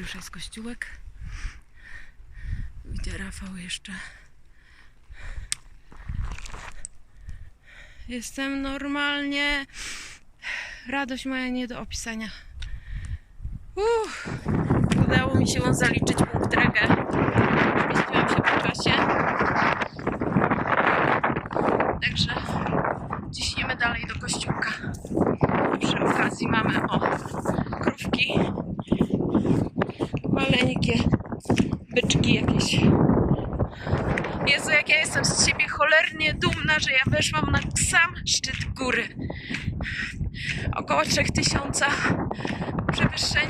już jest kościółek. Gdzie Rafał jeszcze. Jestem normalnie. Radość moja nie do opisania. Uff, udało mi się zaliczyć punkt regę. Zmieściłam się po czasie. Także ciśniemy dalej do kościółka. Przy okazji mamy Ja jestem z siebie cholernie dumna, że ja weszłam na sam szczyt góry. Około 3000 przewyższeń.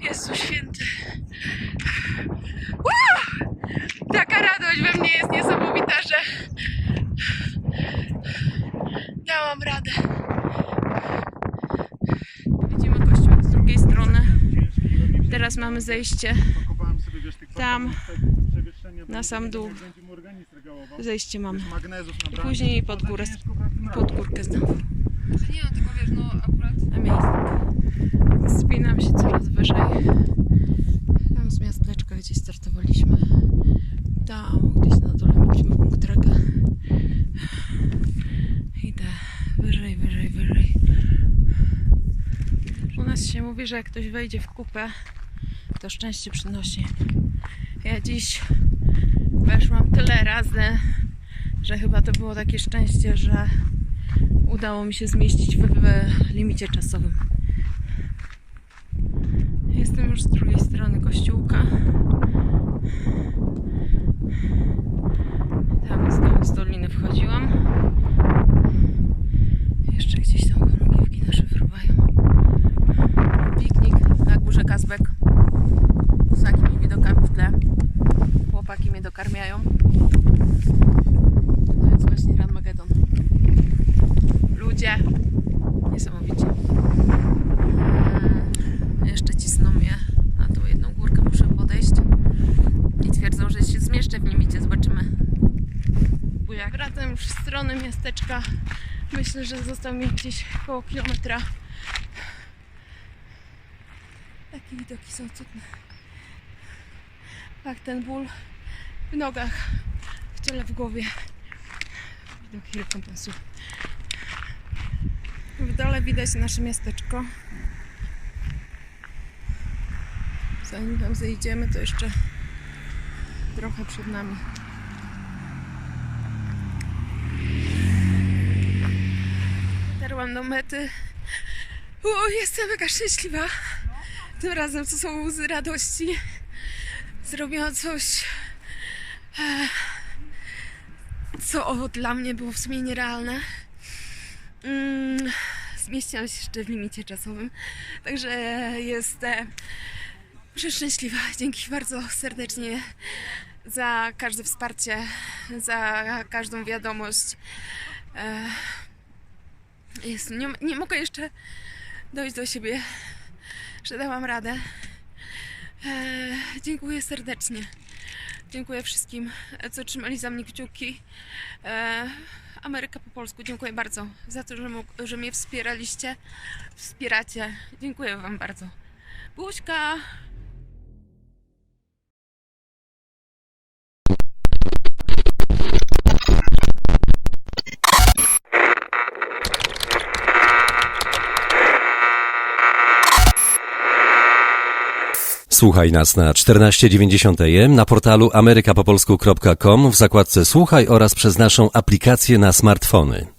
Jezu święty. Uuu! Taka radość we mnie jest niesamowita, że dałam radę. Widzimy kościół z drugiej strony. Teraz mamy zejście Tam, przewyższenia, na sam dół. Zejście mamy. I później pod górę, pod górkę znowu. Znaczy nie, no tylko wiesz, no akurat Na miejsce. Wspinam się coraz wyżej. Tam z miasteczka, gdzie startowaliśmy. Tam gdzieś na dole mieliśmy punkt rega. Idę wyżej, wyżej, wyżej. U nas się mówi, że jak ktoś wejdzie w kupę, to szczęście przynosi. Ja dziś weszłam tyle razy, że chyba to było takie szczęście, że udało mi się zmieścić w, w limicie czasowym. Jestem już z drugiej strony kościółka. Tam z dołu z doliny wchodziłam. Jeszcze gdzieś tam chorągiewki nasze fruwają. Piknik na górze Kazbek. Z takimi widokami w tle. Dokarmiają. To jest właśnie Ranmagedon. Ludzie. Niesamowicie. Mm, Jeszcze cisną mnie na tą jedną górkę, muszę podejść. I twierdzą, że się zmieszczę w limicie, zobaczymy. Bujak. Wracam już w stronę miasteczka. Myślę, że został mi gdzieś koło kilometra. Takie widoki są cudne. Ach, ten ból w nogach, w ciele, w głowie. Widoki rekompensuje. W dole widać nasze miasteczko. Zanim tam zejdziemy, to jeszcze trochę przed nami. Dotarłam do mety. O, jestem mega szczęśliwa. Tym razem to są łzy radości. Zrobiłam coś, co dla mnie było w sumie nierealne. Mm, zmieściłam się jeszcze w limicie czasowym, także jestem przeszczęśliwa. Dzięki bardzo serdecznie za każde wsparcie, za każdą wiadomość. Jest, nie, nie mogę jeszcze dojść do siebie, że dałam radę. Dziękuję serdecznie. Dziękuję wszystkim, co trzymali za mnie kciuki. E, Ameryka po polsku, dziękuję bardzo za to, że, mógł, że mnie wspieraliście, wspieracie. Dziękuję Wam bardzo. Buźka! Słuchaj nas na 1490 AM, na portalu amerykapopolsku.com w zakładce Słuchaj oraz przez naszą aplikację na smartfony.